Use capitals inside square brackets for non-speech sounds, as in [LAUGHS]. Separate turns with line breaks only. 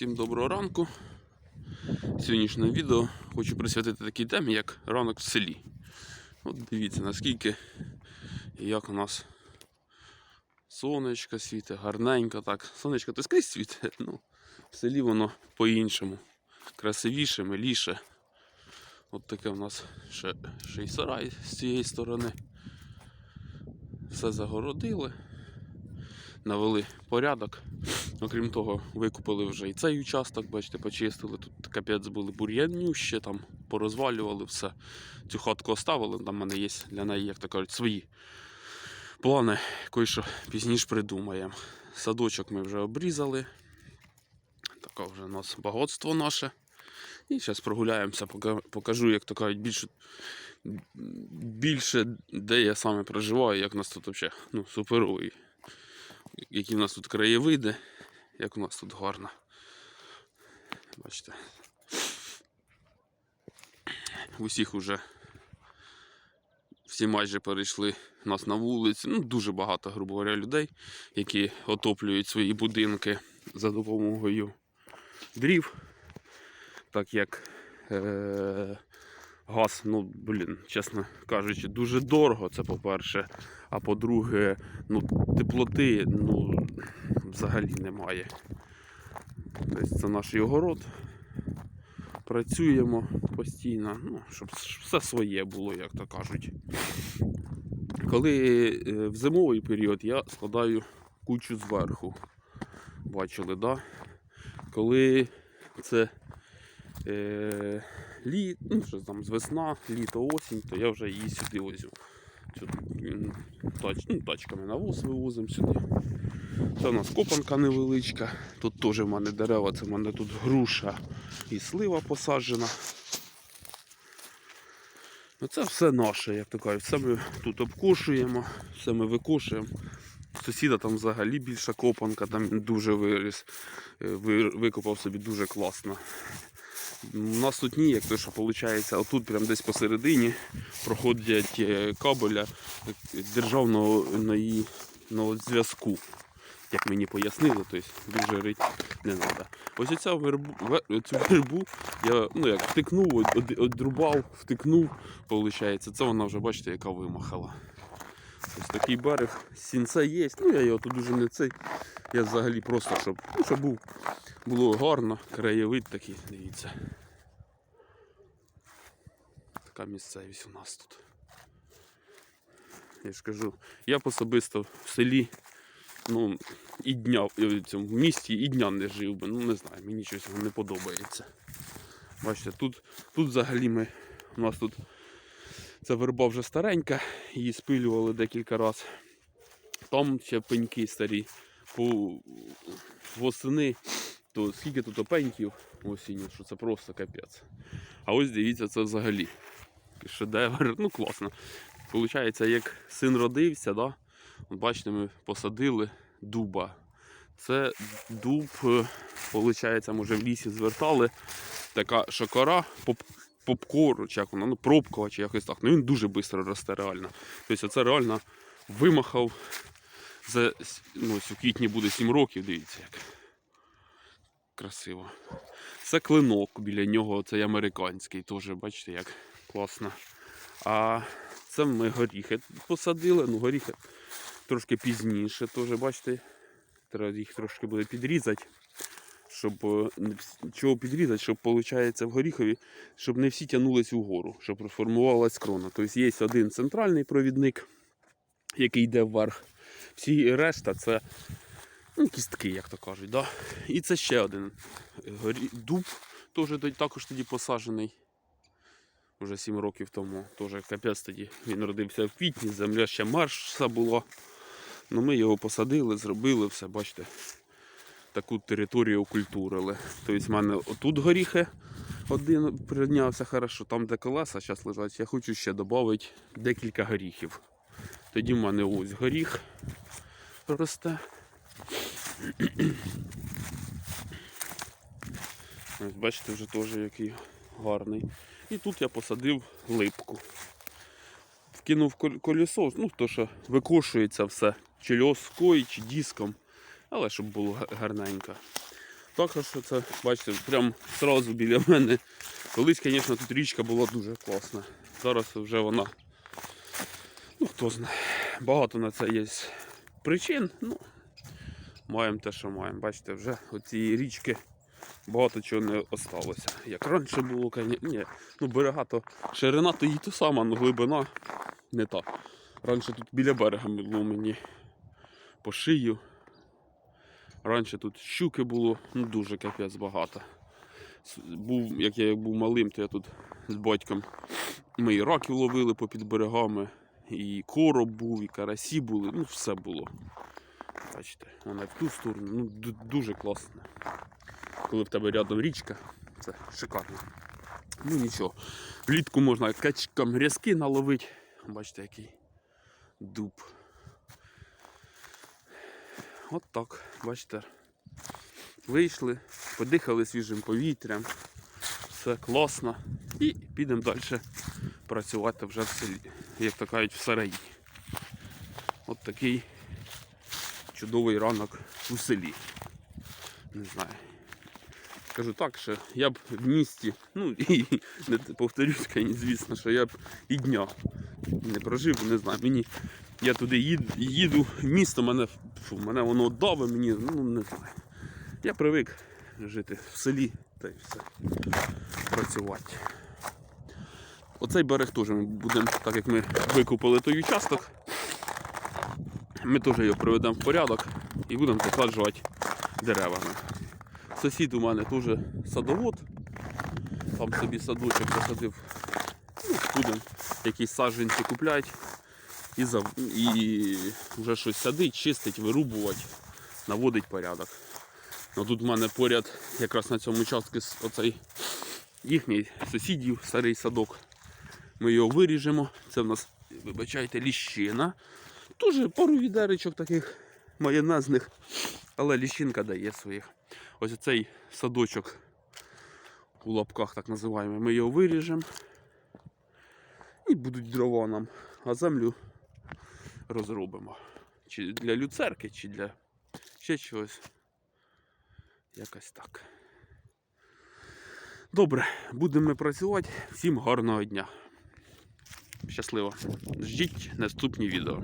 Всім доброго ранку. Сьогоднішнє відео хочу присвятити такій темі, як ранок в селі. От дивіться, наскільки і як у нас сонечко світить, гарненько так. Сонечко то скрізь світить, [LAUGHS] ну, в селі воно по-іншому. Красивіше, миліше. От таке у нас ще, ще й сарай з цієї сторони. Все загородили, навели порядок. Окрім того, викупили вже і цей участок, бачите, почистили. Тут капець були бур'янющі, там порозвалювали все. Цю хатку оставили, там в мене є для неї, як то кажуть, свої плани, кої що пізніше придумаємо. Садочок ми вже обрізали. Таке вже у нас багатство наше. І зараз прогуляємося, покажу, як то кажуть, більше, більше де я саме проживаю, як нас тут взагалі ну, суперовий. Які в нас тут краєвиди, як у нас тут гарно. Бачите. Усіх уже всі майже перейшли нас на вулиці. Ну, дуже багато, грубо говоря, людей, які отоплюють свої будинки за допомогою дрів. Так як е- газ, ну, блін, чесно кажучи, дуже дорого, це по-перше. А по-друге, ну, теплоти ну, взагалі немає. Тобто це наш огород. Працюємо постійно, ну, щоб все своє було, як то кажуть. Коли е, в зимовий період я складаю кучу зверху. Бачили, да? Коли це е, літ, ну, що там весна, літо, осінь, то я вже її сюди возю. М, тач, ну, тачками навоз вивозимо сюди. Це у нас копанка невеличка. Тут теж в мене дерева, це в мене тут груша і слива посаджена. Ну, це все наше, як то кажуть. Все ми тут обкошуємо, все ми викошуємо. Сусіда там взагалі більша копанка, там дуже виріс, е, викопав собі дуже класно. У нас тут ні, як то що виходить, отут прям десь посередині проходять е, кабеля е, державного зв'язку. Як мені пояснили, тобто дуже рить не треба. Ось оця вербу, цю вербу я ну, як втикнув, од- од- одрубав, втикнув, виходить. Це вона вже, бачите, яка вимахала. Ось такий берег, сінце є. Ну я його тут дуже не цей. Я взагалі просто, щоб, ну, щоб був, було гарно, краєвид такий, дивіться. Така місцевість у нас тут. Я ж кажу, я особисто в селі, ну, і дня в цьому місті і дня не жив би. Ну не знаю, мені щось не подобається. Бачите, тут, тут взагалі ми. У нас тут ця верба вже старенька, її спилювали декілька разів. Там ще пеньки старі. По восени, то скільки тут опеньків осінню, що це просто капець. А ось дивіться, це взагалі шедевр. Ну класно. Получається, як син родився, да? Бачите, ми посадили дуба. Це дуб, е, виходить, може в лісі звертали. Така шокора, поп, попкору, чи як вона, ну, пробкова, чи якось так. Ну він дуже швидко росте реально. Тобто це реально вимахав. За, ну, ось у квітні буде 7 років, дивіться як. Красиво. Це клинок біля нього, цей американський, теж, бачите, як класно. А це ми горіхи посадили, ну горіхи трошки пізніше, теж, бачите, треба їх трошки буде підрізати. Щоб е, чого підрізати, щоб виходить в горіхові, щоб не всі тягнулись угору, щоб формувалась крона. Тобто є один центральний провідник, який йде вверх. Всі решта це ну, кістки, як то кажуть. Да? І це ще один е, горі... дуб, теж також тоді посаджений. Уже 7 років тому. Теж капець тоді. Він родився в квітні, земля ще марша була. Ну, ми його посадили, зробили все, бачите. Таку територію окультурили. Тобто в мене отут горіхи один прийнявся хорошо, там де колеса зараз лежать, я хочу ще додати декілька горіхів. Тоді в мене ось горіх росте. Ось бачите, вже теж який гарний. І тут я посадив липку. Вкинув кол- колесо, ну то що викошується все, чи льоскою, чи диском, але щоб було гарненько. Так що це, бачите, прям одразу біля мене. Колись, звісно, тут річка була дуже класна. Зараз вже вона. Ну, хто знає. Багато на це є причин. Ну, маємо те, що маємо. Бачите, вже оцієї річки багато чого не осталося. Як раніше було. Ні, ну берега то ширина то її то сама, але глибина не та. Раніше тут біля берега було мені по шию. Раніше тут щуки було, ну дуже капець багато. Був, як я був малим, то я тут з батьком. Ми і раків ловили попід берегами, і короб був, і карасі були, ну все було. Бачите, вона в ту сторону, ну дуже класно. Коли в тебе рядом річка, це шикарно. Ну нічого. Влітку можна качкам різки наловити. Бачите, який дуб. От так, бачите. Вийшли, подихали свіжим повітрям. Все класно. І підемо далі працювати вже в селі, як то кажуть, в сараї. От такий чудовий ранок у селі. Не знаю. Скажу так, що я б в місті, ну і [LAUGHS] не повторюсь, звісно, що я б і дня не прожив, не знаю. Мені я туди їду, їду місто, мене, фу, мене воно давить, мені, ну не знаю. Я привик жити в селі та й все. Працювати. Оцей берег теж ми будемо, так як ми викупили той участок, ми теж його приведемо в порядок і будемо посаджувати деревами. Сусід у мене теж садовод, там собі садочок посадив. Будемо якісь саджанці купляти і, зав... і вже щось садить, чистить, вирубувати, наводить порядок. Ну, тут в мене поряд якраз на цьому участку с- оцей їхній сусідів старий садок. Ми його виріжемо. Це в нас, вибачайте, ліщина. Теж пару відеречок таких майонезних, але ліщинка дає своїх. Ось цей садочок у лапках так називаємо. Ми його виріжемо. І будуть дрова нам, а землю розробимо. Чи для люцерки, чи для ще чогось. Якось так. Добре, будемо працювати. Всім гарного дня. Щасливо. Ждіть наступні відео.